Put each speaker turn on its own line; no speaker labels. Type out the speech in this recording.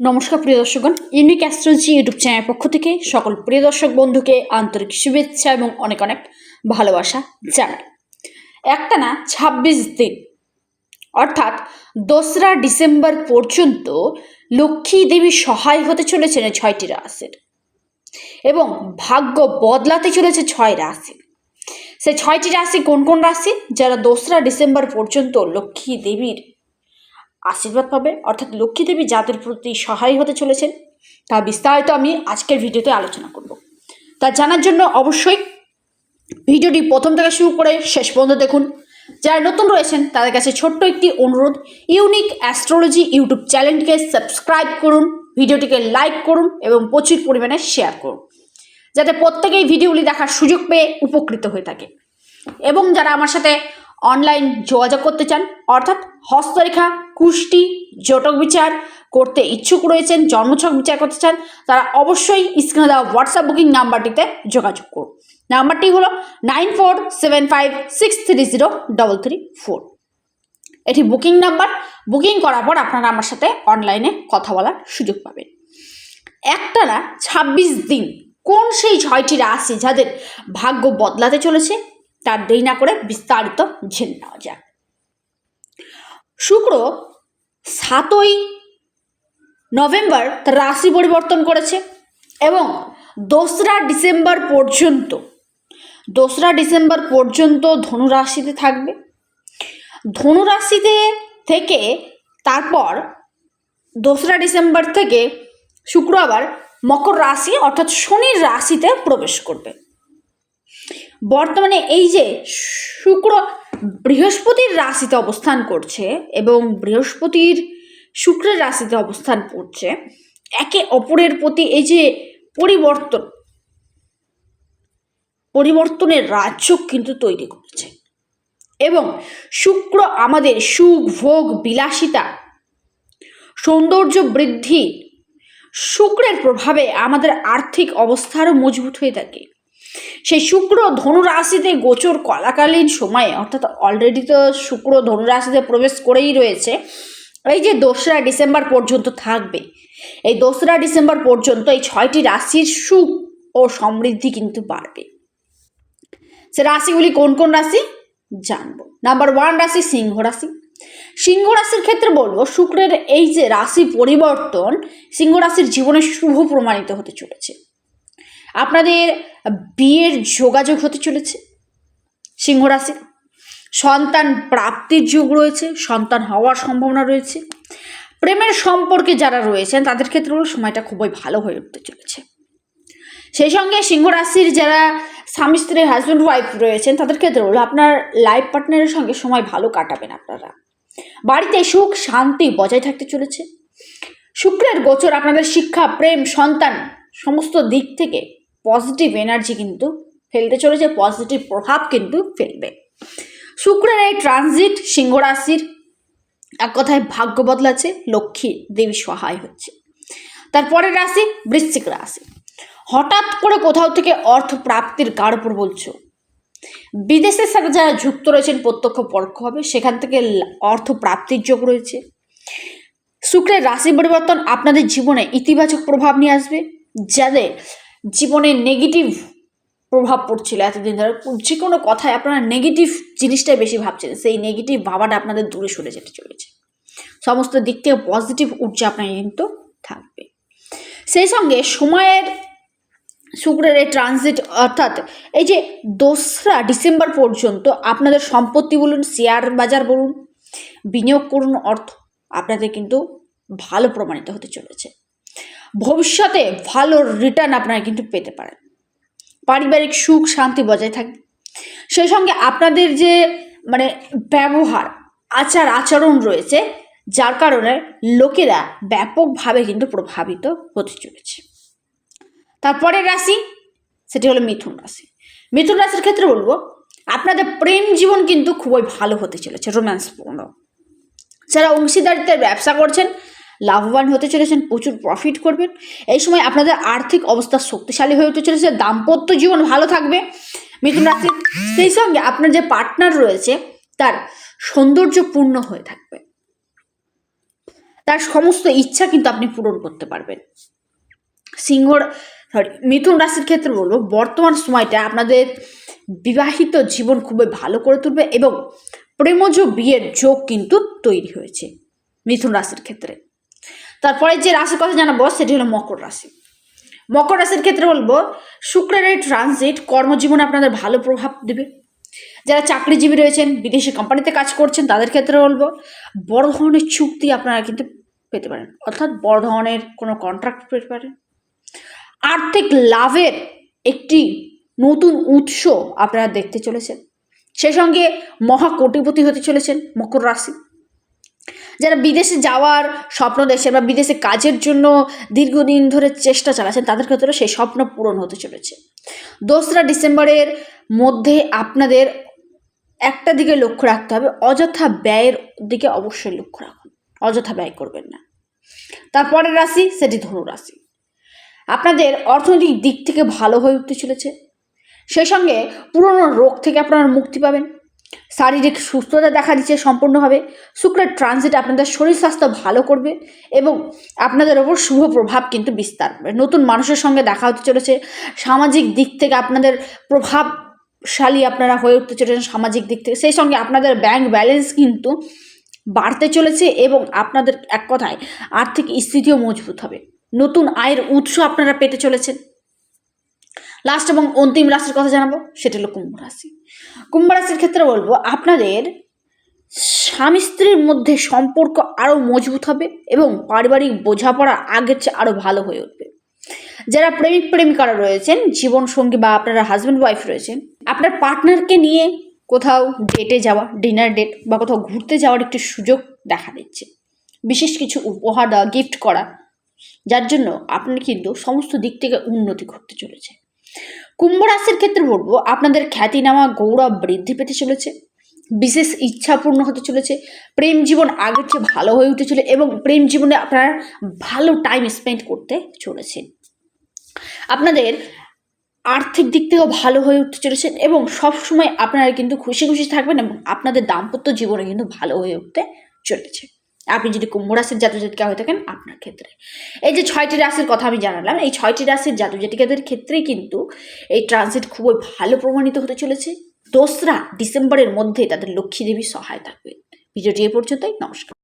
নমস্কার প্রিয় দর্শকগণ unique astrology YouTube চ্যানেলের পক্ষ থেকে সকল প্রিয় দর্শক বন্ধুকে আন্তরিক শুভেচ্ছা এবং অনেক অনেক ভালোবাসা জানাই। একটা না, ছাব্বিশ দিন, অর্থাৎ দোসরা ডিসেম্বর পর্যন্ত লক্ষ্মী দেবী সহায় হতে চলেছেন ছয়টি রাশির এবং ভাগ্য বদলাতে চলেছে ছয় রাশি সে ছয়টি রাশি কোন কোন রাশি যারা দোসরা ডিসেম্বর পর্যন্ত লক্ষ্মী দেবীর আশীর্বাদ পাবে। অর্থাৎ লক্ষ্মী দেবী যাদের প্রতি সহায় হতে চলেছেন তা বিস্তারিত আমি আজকের ভিডিওতে আলোচনা করব। তা জানার জন্য অবশ্যই ভিডিওটি প্রথম থেকে শুরু করে শেষ পর্যন্ত দেখুন। যারা নতুন রয়েছেন, তাদের কাছে ছোট্ট একটি অনুরোধ, ইউনিক অ্যাস্ট্রোলজি ইউটিউব চ্যানেলটিকে সাবস্ক্রাইব করুন, ভিডিওটিকে লাইক করুন এবং প্রচুর পরিমাণে শেয়ার করুন। যাতে প্রত্যেকেই ভিডিওগুলি দেখার সুযোগ পেয়ে উপকৃত হয়ে থাকে। এবং যারা আমার সাথে অনলাইন যোগাযোগ করতে চান, অর্থাৎ হস্তরেখা কুষ্টি, জটক বিচার করতে ইচ্ছুক রয়েছেন, জন্মছক বিচার করতে চান, তারা অবশ্যই স্ক্রিনে দেওয়া হোয়াটসঅ্যাপ বুকিং নাম্বারটিতে যোগাযোগ করুন। নাম্বারটি হলো nine four seven five six three zero double three four এটি বুকিং নাম্বার। বুকিং করার পর আপনারা আমার সাথে অনলাইনে কথা বলার সুযোগ পাবেন। একটানা ছাব্বিশ দিন কোন সেই ছয়টি রাশি যাদের ভাগ্য বদলাতে চলেছে, তার দেরি না করে বিস্তারিত জেনে নেওয়া যাক। শুক্র সাতই নভেম্বর তার রাশি পরিবর্তন করেছে এবং দোসরা ডিসেম্বর পর্যন্ত, দোসরা ডিসেম্বর পর্যন্ত ধনুরাশিতে থাকবে। ধনুরাশিতে থেকে তারপর দোসরা ডিসেম্বর থেকে শুক্র আবার মকর রাশি অর্থাৎ শনির রাশিতে প্রবেশ করবে। বর্তমানে এই যে শুক্র বৃহস্পতির রাশিতে অবস্থান করছে এবং বৃহস্পতির শুক্রের রাশিতে অবস্থান করছে, একে অপরের প্রতি এই যে পরিবর্তন, পরিবর্তনের রাজ্য কিন্তু তৈরি করেছে। এবং শুক্র আমাদের সুখ, ভোগ, বিলাসিতা, সৌন্দর্য বৃদ্ধি, শুক্রের প্রভাবে আমাদের আর্থিক অবস্থারও মজবুত হয়ে থাকে। সেই শুক্র ধনুরাশিতে গোচর কলাকালীন সময়ে, অর্থাৎ অলরেডি তো শুক্র ধনুরাশিতে প্রবেশ করেই রয়েছে এই যে দোসরা ডিসেম্বর পর্যন্ত থাকবে, এই দোসরা ডিসেম্বর পর্যন্ত এই ছয়টি রাশির সুখ ও সমৃদ্ধি কিন্তু বাড়বে। সে রাশিগুলি কোন কোন রাশি? জানব। নাম্বার ওয়ান রাশি সিংহ রাশি। সিংহ রাশির ক্ষেত্রে বলব, শুক্রের এই যে রাশি পরিবর্তন, সিংহ রাশির জীবনে শুভ প্রমাণিত হতে চলেছে। আপনাদের বিয়ের যোগাযোগ হতে চলেছে সিংহ রাশি সন্তান প্রাপ্তির যোগ রয়েছে, সন্তান হওয়ার সম্ভাবনা রয়েছে। প্রেমের সম্পর্কে যারা রয়েছেন, তাদের ক্ষেত্রেও সময়টা খুবই ভালো হয়ে উঠতে চলেছে। সেই সঙ্গে সিংহ রাশির যারা স্বামী স্ত্রী হাজব্যান্ড ওয়াইফ রয়েছেন, তাদের ক্ষেত্রে হলো আপনার লাইফ পার্টনারের সঙ্গে সময় ভালো কাটাবেন আপনারা। বাড়িতে সুখ, শান্তি বজায় থাকতে চলেছে। শুক্রের গোচর আপনাদের শিক্ষা, প্রেম, সন্তান সমস্ত দিক থেকে পজিটিভ এনার্জি কিন্তু ফেলতে চলেছে পজিটিভ প্রভাব কিন্তু ফেলবে। শুক্রের এই ট্রানজিট সিংহ রাশির এক কথায় ভাগ্য বদলাচ্ছে, লক্ষ্মী দেবী সহায় হচ্ছে। তারপরের রাশি বৃশ্চিক রাশি। হঠাৎ করে কোথাও থেকে অর্থ প্রাপ্তির গাঢ় বলছো। বিদেশের সাথে যারা যুক্ত রয়েছেন, প্রত্যক্ষ পরোক্ষ হবে সেখান থেকে অর্থ প্রাপ্তির যোগ রয়েছে। শুক্রের রাশি পরিবর্তন আপনাদের জীবনে ইতিবাচক প্রভাব নিয়ে আসবে, যাদের জীবনে নেগেটিভ প্রভাব পড়ছিল এতদিন ধরে। যে কোনো কথায় আপনারা নেগেটিভ জিনিসটাই বেশি ভাবছেন। সেই নেগেটিভ ভাবাটা আপনাদের দূরে সরে যেতে চলেছে। সমস্ত দিক থেকে পজিটিভ ঊর্জা আপনার কিন্তু থাকবে। সেই সঙ্গে সময়ের শুক্রের এই ট্রানজিট অর্থাৎ এই যে দোসরা ডিসেম্বর পর্যন্ত আপনাদের সম্পত্তি বলুন শেয়ার বাজার বলুন, বিনিয়োগ করুন অর্থ আপনাদের কিন্তু ভালো প্রমাণিত হতে চলেছে। ভবিষ্যতে ভালো রিটার্ন আপনারা কিন্তু পেতে পারেন। পারিবারিক সুখ, শান্তি বজায় থাকবে সেই সঙ্গে আপনাদের যে মানে ব্যবহার, আচার, আচরণ রয়েছে, যার কারণে লোকেরা ব্যাপকভাবে কিন্তু প্রভাবিত হতে চলেছে। তারপরের রাশি, সেটি হলো মিথুন রাশি। মিথুন রাশির ক্ষেত্রে বলব, আপনাদের প্রেম জীবন কিন্তু খুবই ভালো হতে চলেছে, রোম্যান্সপূর্ণ। যারা অংশীদারিত্বের ব্যবসা করছেন লাভবান হতে চলেছেন, প্রচুর প্রফিট করবেন। এই সময় আপনাদের আর্থিক অবস্থা শক্তিশালী হয়ে উঠতে চলেছে, দাম্পত্য জীবন ভালো থাকবে। মিথুন রাশি, সেই সঙ্গে আপনার যে পার্টনার রয়েছে, তার সৌন্দর্যপূর্ণ হয়ে থাকবে। তার সমস্ত ইচ্ছা কিন্তু আপনি পূরণ করতে পারবেন। সিংহর সরি মিথুন রাশির ক্ষেত্রে বলব, বর্তমান সময়টা আপনাদের বিবাহিত জীবন খুবই ভালো করে তুলবে এবং প্রেমজ বিয়ের যোগ কিন্তু তৈরি হয়েছে মিথুন রাশির ক্ষেত্রে। তারপরে যে রাশির কথা জানাব, সেটি হলো মকর রাশি। মকর রাশির ক্ষেত্রে বলব, শুক্রের এই ট্রানজিট কর্মজীবনে আপনাদের ভালো প্রভাব দেবে। যারা চাকরিজীবী রয়েছেন, বিদেশি কোম্পানিতে কাজ করছেন, তাদের ক্ষেত্রে বলব, বড় ধরনের চুক্তি আপনারা কিন্তু পেতে পারেন। অর্থাৎ বড় ধরনের কোনো কন্ট্রাক্ট পেতে পারেন। আর্থিক লাভের একটি নতুন উৎস আপনারা দেখতে চলেছেন। সেই সঙ্গে মহা কোটিপতি হতে চলেছেন মকর রাশি। যারা বিদেশে যাওয়ার স্বপ্ন দেখছেন বা বিদেশে কাজের জন্য দীর্ঘদিন ধরে চেষ্টা চালাচ্ছেন, তাদের ক্ষেত্রে সেই স্বপ্ন পূরণ হতে চলেছে। দোসরা ডিসেম্বরের মধ্যে আপনাদের একটা দিকে লক্ষ্য রাখতে হবে, অযথা ব্যয়ের দিকে অবশ্যই লক্ষ্য রাখুন। অযথা ব্যয় করবেন না। তারপরের রাশি, সেটি ধনু রাশি। আপনাদের অর্থনৈতিক দিক থেকে ভালো হয়ে উঠতে চলেছে। সেই সঙ্গে পুরনো রোগ থেকে আপনারা মুক্তি পাবেন। শারীরিক সুস্থতা দেখা দিচ্ছে সম্পূর্ণভাবে। শুক্রের ট্রানজিট আপনাদের শরীর স্বাস্থ্য ভালো করবে এবং আপনাদের ওপর শুভ প্রভাব কিন্তু বিস্তার করবে। নতুন মানুষের সঙ্গে দেখা হতে চলেছে। সামাজিক দিক থেকে আপনাদের প্রভাবশালী আপনারা হয়ে উঠতে চলেছেন সামাজিক দিক থেকে। সেই সঙ্গে আপনাদের ব্যাংক ব্যালেন্স কিন্তু বাড়তে চলেছে এবং আপনাদের এক কথায় আর্থিক স্থিতিও মজবুত হবে। নতুন আয়ের উৎস আপনারা পেতে চলেছেন। লাস্ট এবং অন্তিম রাশির কথা জানাব, সেটা হলো কুম্ভ রাশি। কুম্ভ রাশির ক্ষেত্রে বলব, আপনাদের স্বামী স্ত্রীর মধ্যে সম্পর্ক আরও মজবুত হবে এবং পারিবারিক বোঝাপড়া আগের চেয়ে আরও ভালো হয়ে উঠবে। যারা প্রেমিক প্রেমিকারা রয়েছেন, জীবন সঙ্গী বা আপনারা হাজব্যান্ড ওয়াইফ রয়েছেন, আপনার পার্টনারকে নিয়ে কোথাও ডেটে যাওয়া ডিনার ডেট বা কোথাও ঘুরতে যাওয়ার একটি সুযোগ দেখা দিচ্ছে। বিশেষ কিছু উপহার দেওয়া গিফট করা, যার জন্য আপনার কিন্তু সমস্ত দিক থেকে উন্নতি ঘটতে চলেছে। কুম্ভ রাশির ক্ষেত্রে বলব, আপনাদের খ্যাতিনামা গৌরব বৃদ্ধি পেতে চলেছে। বিশেষ ইচ্ছা পূর্ণ হতে চলেছে। প্রেম জীবন আগের চেয়ে ভালো হয়ে উঠেছিল এবং প্রেম জীবনে আপনারা ভালো টাইম স্পেন্ড করতে চলেছেন। আপনাদের আর্থিক দিক থেকেও ভালো হয়ে উঠতে চলেছেন এবং সব সময় আপনারা কিন্তু খুশি খুশি থাকবেন এবং আপনাদের দাম্পত্য জীবনে কিন্তু ভালো হয়ে উঠতে চলেছে। আপনি যদি কুম্ভ রাশির জাতজাতিকা হয়ে থাকেন আপনার ক্ষেত্রে। এই যে ছয়টি রাশির কথা আমি জানালাম, এই ছয়টি রাশির জাতজাতিকাদের ক্ষেত্রেই কিন্তু এই ট্রানজিট খুবই ভালো প্রমাণিত হতে চলেছে। দোসরা ডিসেম্বরের মধ্যে তাদের লক্ষ্মী দেবী সহায় থাকবে ভিডিওটি এ পর্যন্তই, নমস্কার।